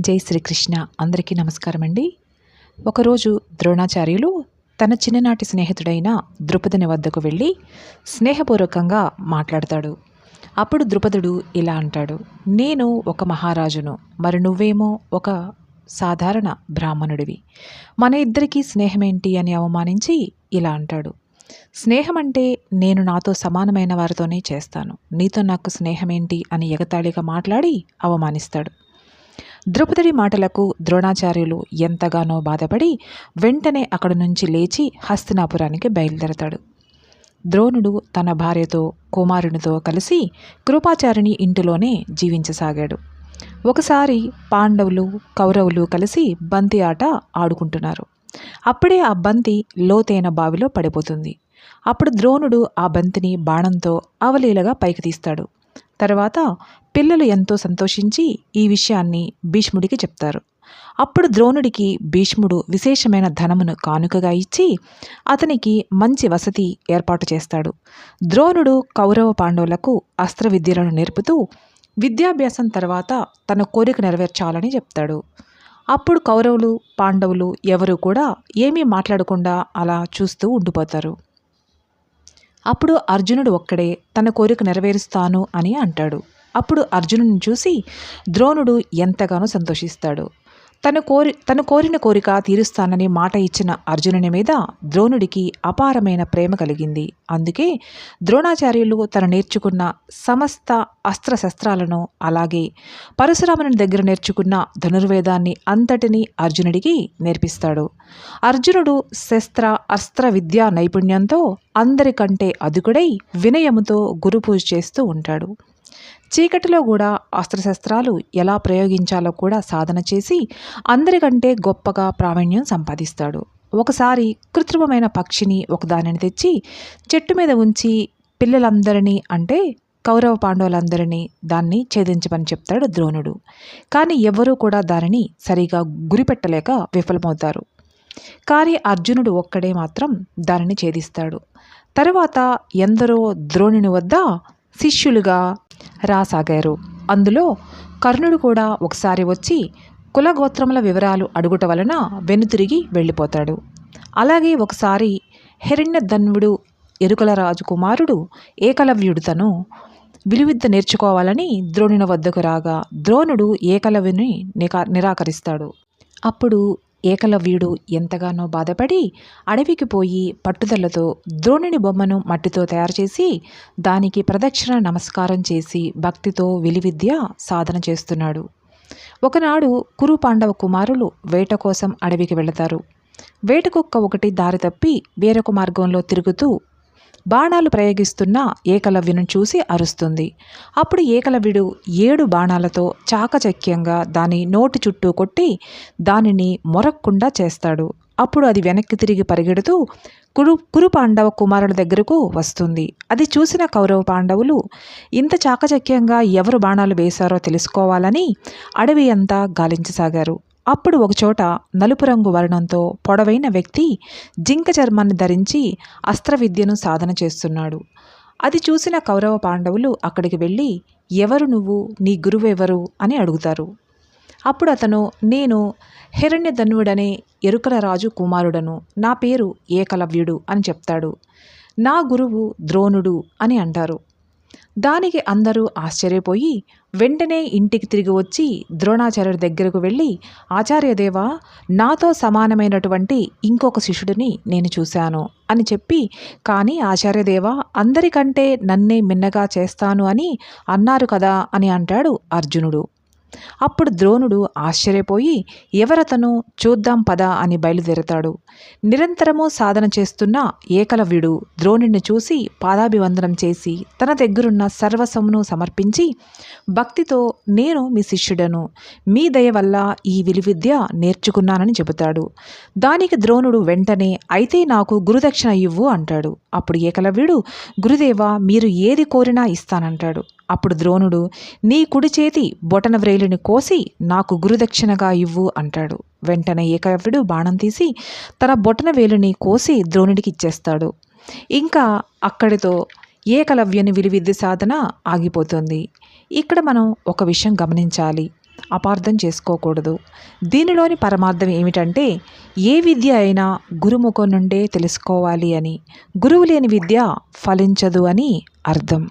జై శ్రీకృష్ణ. అందరికీ నమస్కారం అండి ఒకరోజు ద్రోణాచార్యులు తన చిన్ననాటి స్నేహితుడైన ద్రుపదుని వద్దకు వెళ్ళి స్నేహపూర్వకంగా మాట్లాడతాడు. అప్పుడు ద్రుపదుడు ఇలా అంటాడు నేను ఒక మహారాజును మరి నువ్వేమో ఒక సాధారణ బ్రాహ్మణుడివి. మన ఇద్దరికీ స్నేహమేంటి అని అవమానించి ఇలా అంటాడు స్నేహం అంటే నేను నాతో సమానమైన వారితోనే చేస్తాను. నీతో నాకు స్నేహమేంటి అని ఎగతాళిగా మాట్లాడి అవమానిస్తాడు. ద్రౌపది మాటలకు ద్రోణాచార్యులు ఎంతగానో బాధపడి వెంటనే అక్కడి నుంచి లేచి హస్తినాపురానికి బయలుదేరతాడు. ద్రోణుడు తన భార్యతో కుమారునితో కలిసి కృపాచారిణి ఇంటిలోనే జీవించసాగాడు. ఒకసారి పాండవులు కౌరవులు కలిసి బంతి ఆట ఆడుకుంటున్నారు. అప్పుడే ఆ బంతి లోతైన బావిలో పడిపోతుంది. అప్పుడు ద్రోణుడు ఆ బంతిని బాణంతో అవలీలగా పైకి తీస్తాడు. తర్వాత పిల్లలు ఎంతో సంతోషించి ఈ విషయాన్ని భీష్ముడికి చెప్తారు. అప్పుడు ద్రోణుడికి భీష్ముడు విశేషమైన ధనమును కానుకగా ఇచ్చి అతనికి మంచి వసతి ఏర్పాటు చేస్తాడు. ద్రోణుడు కౌరవ పాండవులకు అస్త్ర విద్యలను నేర్పుతూ విద్యాభ్యాసం తర్వాత తన కోరిక నెరవేర్చాలని చెప్తాడు. అప్పుడు కౌరవులు పాండవులు ఎవరు కూడా ఏమీ మాట్లాడకుండా అలా చూస్తూ ఉండిపోతారు. అప్పుడు అర్జునుడు ఒక్కడే తన కోరిక నెరవేరుస్తాను అని అంటాడు. అప్పుడు అర్జునుడిని చూసి ద్రోణుడు ఎంతగానో సంతోషిస్తాడు. తను కోరి తను కోరిన కోరిక తీరుస్తానని మాట ఇచ్చిన అర్జునుని మీద ద్రోణుడికి అపారమైన ప్రేమ కలిగింది. అందుకే ద్రోణాచార్యులు తను నేర్చుకున్న సమస్త అస్త్రశస్త్రాలను అలాగే పరశురాముని దగ్గర నేర్చుకున్న ధనుర్వేదాన్ని అంతటినీ అర్జునుడికి నేర్పిస్తాడు. అర్జునుడు శస్త్ర అస్త్ర విద్యా నైపుణ్యంతో అందరికంటే అదుకుడై వినయముతో గురుపూజ చేస్తూ ఉంటాడు. చీకటిలో కూడా అస్త్రశస్త్రాలు ఎలా ప్రయోగించాలో కూడా సాధన చేసి అందరికంటే గొప్పగా ప్రావీణ్యం సంపాదిస్తాడు. ఒకసారి కృత్రిమమైన పక్షిని ఒకదానిని తెచ్చి చెట్టు మీద ఉంచి పిల్లలందరినీ అంటే కౌరవ పాండవులందరినీ దాన్ని ఛేదించమని చెప్తాడు ద్రోణుడు. కానీ ఎవరూ కూడా దానిని సరిగా గురిపెట్టలేక విఫలమవుతారు. కానీ అర్జునుడు ఒక్కడే మాత్రం దానిని ఛేదిస్తాడు. తరువాత ఎందరో ద్రోణుని వద్ద శిష్యులుగా రాసాగారు. అందులో కర్ణుడు కూడా ఒకసారి వచ్చి కులగోత్రముల వివరాలు అడుగుట వలన వెనుతిరిగి వెళ్ళిపోతాడు. అలాగే ఒకసారి హిరణ్యధన్వుడు ఎరుకల రాజు కుమారుడు ఏకలవ్యుడు తను విలువిద్ద నేర్చుకోవాలని ద్రోణుని వద్దకు రాగా ద్రోణుడు ఏకలవ్యుని నికా నిరాకరిస్తాడు. అప్పుడు ఏకలవ్యుడు ఎంతగానో బాధపడి అడవికి పోయి పట్టుదలతో ద్రోణుని బొమ్మను మట్టితో తయారు చేసి దానికి ప్రదక్షిణ నమస్కారం చేసి భక్తితో విలువిద్య సాధన చేస్తున్నాడు. ఒకనాడు కురు పాండవ కుమారులు వేట కోసం అడవికి వెళతారు. వేటకుక్క ఒకటి దారి తప్పి వేరొక మార్గంలో తిరుగుతూ బాణాలు ప్రయోగిస్తున్న ఏకలవ్యును చూసి అరుస్తుంది. అప్పుడు ఏకలవ్యుడు ఏడు బాణాలతో చాకచక్యంగా దాని నోటి చుట్టూ కొట్టి దానిని మొరక్కుండా చేస్తాడు. అప్పుడు అది వెనక్కి తిరిగి పరిగెడుతూ కురు కురు పాండవ కుమారుల దగ్గరకు వస్తుంది. అది చూసిన కౌరవ పాండవులు ఇంత చాకచక్యంగా ఎవరు బాణాలు వేశారో తెలుసుకోవాలని అడవి అంతా గాలించసాగారు. అప్పుడు ఒకచోట నలుపు రంగు వర్ణంతో పొడవైన వ్యక్తి జింక చర్మాన్ని ధరించి అస్త్ర విద్యను సాధన చేస్తున్నాడు. అది చూసిన కౌరవ పాండవులు అక్కడికి వెళ్ళి ఎవరు నువ్వు? నీ గురువు ఎవరు అని అడుగుతారు. అప్పుడు అతను నేను హిరణ్యధన్వుడనే ఎరుకల రాజు కుమారుడను. నా పేరు ఏకలవ్యుడు అని చెప్తాడు. నా గురువు ద్రోణుడు అని అంటారు. దానికి అందరూ ఆశ్చర్యపోయి వెంటనే ఇంటికి తిరిగి వచ్చి ద్రోణాచార్యుడి దగ్గరకు వెళ్ళి ఆచార్యదేవా నాతో సమానమైనటువంటి ఇంకొక శిష్యుడిని నేను చూశాను అని చెప్పి కానీ ఆచార్యదేవ అందరికంటే నన్నే మిన్నగా చేస్తాను అని అన్నారు కదా అని అంటాడు అర్జునుడు. అప్పుడు ద్రోణుడు ఆశ్చర్యపోయి ఎవరతను? చూద్దాం పద అని బయలుదేరతాడు. నిరంతరము సాధన చేస్తున్న ఏకలవ్యుడు ద్రోణుడిని చూసి పాదాభివందనం చేసి తన దగ్గరున్న సర్వసమును సమర్పించి భక్తితో నేను మీ శిష్యుడను. మీ దయ వల్ల ఈ విలువిద్య నేర్చుకున్నానని చెబుతాడు. దానికి ద్రోణుడు వెంటనే అయితే నాకు గురుదక్షిణ ఇవ్వు అంటాడు. అప్పుడు ఏకలవ్యుడు గురుదేవ మీరు ఏది కోరినా ఇస్తానంటాడు. అప్పుడు ద్రోణుడు నీ కుడి చేతి బొటన వ్రేలిని కోసి నాకు గురుదక్షిణగా ఇవ్వు అంటాడు. వెంటనే ఏకవ్యుడు బాణం తీసి తన బొటన వేలుని కోసి ద్రోణుడికి ఇచ్చేస్తాడు. ఇంకా అక్కడితో ఏకలవ్యని విలువిద్య సాధన ఆగిపోతుంది. ఇక్కడ మనం ఒక విషయం గమనించాలి. అపార్థం చేసుకోకూడదు. దీనిలోని పరమార్థం ఏమిటంటే ఏ విద్య అయినా గురుముఖం నుండే తెలుసుకోవాలి అని గురువు లేని విద్య ఫలించదు అని అర్థం.